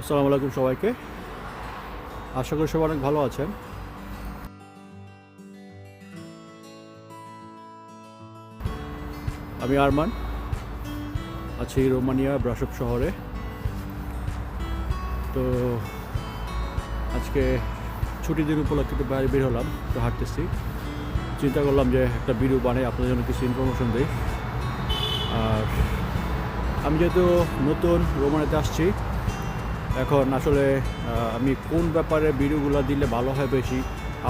আসসালামু আলাইকুম সবাইকে। আশা করি সবাই অনেক ভালো আছেন। আমি আরমান, আছি রোমানিয়া, ব্রাসব শহরে। তো আজকে ছুটির দিন উপলক্ষে একটু বাইরে বের হলাম তো হাঁটতেছি। চিন্তা করলাম যে একটা ভিডিও বানাই, আপনাদের জন্য কিছু ইনফরমেশন দিই। আর আমি যেহেতু নতুন রোমানিতে আসছি এখন আসলে আমি কোন ব্যাপারে ভিডিওগুলো দিলে ভালো হয় বেশি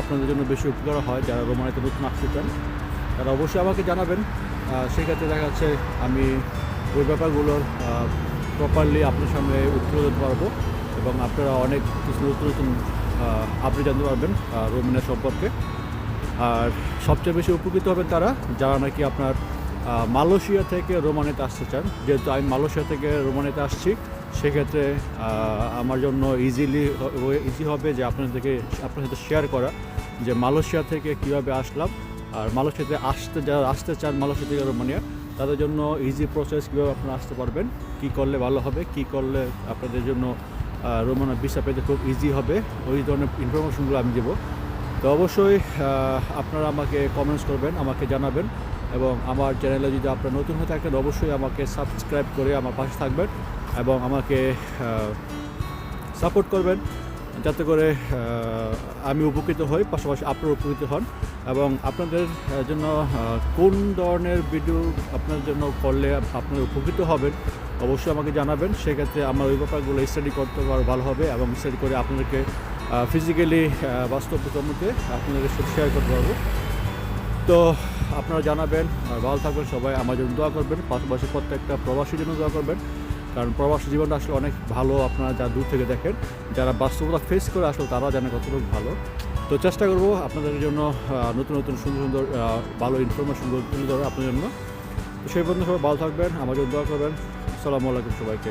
আপনাদের জন্য বেশি উপকার হয় যারা রোমানিতে নতুন আসতে চান তারা অবশ্যই আমাকে জানাবেন। সেক্ষেত্রে দেখা যাচ্ছে আমি ওই ব্যাপারগুলোর প্রপারলি আপনার সামনে উত্তর দিতে পারব এবং আপনারা অনেক কিছু নতুন নতুন আপনি জানতে পারবেন আহ, রোমানিয়া সম্পর্কে। আর সবচেয়ে বেশি উপকৃত হবেন তারা যারা নাকি আপনার মালয়েশিয়া থেকে রোমানিতে আসতে চান। যেহেতু আমি মালয়েশিয়া থেকে রোমানিতে আসছি, সেক্ষেত্রে আমার জন্য ইজিলি ইজি হবে যে আপনার থেকে, আপনার সাথে শেয়ার করা যে মালয়েশিয়া থেকে কীভাবে আসলাম। আর মালয়েশিয়াতে আসতে, যারা আসতে চান মালয়েশিয়া থেকে রোমানিয়া, তাদের জন্য ইজি প্রসেস কীভাবে আপনারা আসতে পারবেন, কী করলে ভালো হবে, কী করলে আপনাদের জন্য রোমানা ভিসা পেতে খুব ইজি হবে, ওই ধরনের ইনফরমেশনগুলো আমি দেবো। তো অবশ্যই আপনারা আমাকে কমেন্টস করবেন, আমাকে জানাবেন। এবং আমার চ্যানেলে যদি আপনারা নতুন হয়ে থাকেন, অবশ্যই আমাকে সাবস্ক্রাইব করে আমার পাশে থাকবেন এবং আমাকে সাপোর্ট করবেন যাতে করে আমি উপকৃত হই, পাশাপাশি আপনারা উপকৃত হন এবং আপনাদের জন্য কোন ধরনের ভিডিও আপনার জন্য করলে আপনারা উপকৃত হবেন, অবশ্যই আমাকে জানাবেন। সেক্ষেত্রে আমার ওই ব্যাপারগুলো স্টাডি করতে আরও ভালো হবে এবং স্টাডি করে আপনাদেরকে ফিজিক্যালি বাস্তব সম্মুখে আপনাদের সাথে শেয়ার করতে পারব। তো আপনারা জানাবেন আর ভালো থাকবেন সবাই। আমার জন্য দোয়া করবেন, পাশাপাশি প্রত্যেকটা প্রবাসীর জন্য দোয়া করবেন। কারণ প্রবাসী জীবনটা আসলে অনেক ভালো, আপনারা যা দূর থেকে দেখেন। যারা বাস্তবতা ফেস করে আসলে তারা জানে কতটুকু ভালো। তো চেষ্টা করব আপনাদের জন্য নতুন নতুন, সুন্দর সুন্দর ভালো ইনফরমেশনগুলো তুলে ধরা আপনার জন্য। সেই পর্যন্ত সবাই ভালো থাকবেন, আমার জন্য দোয়া করবেন। আসসালামু আলাইকুম সবাইকে।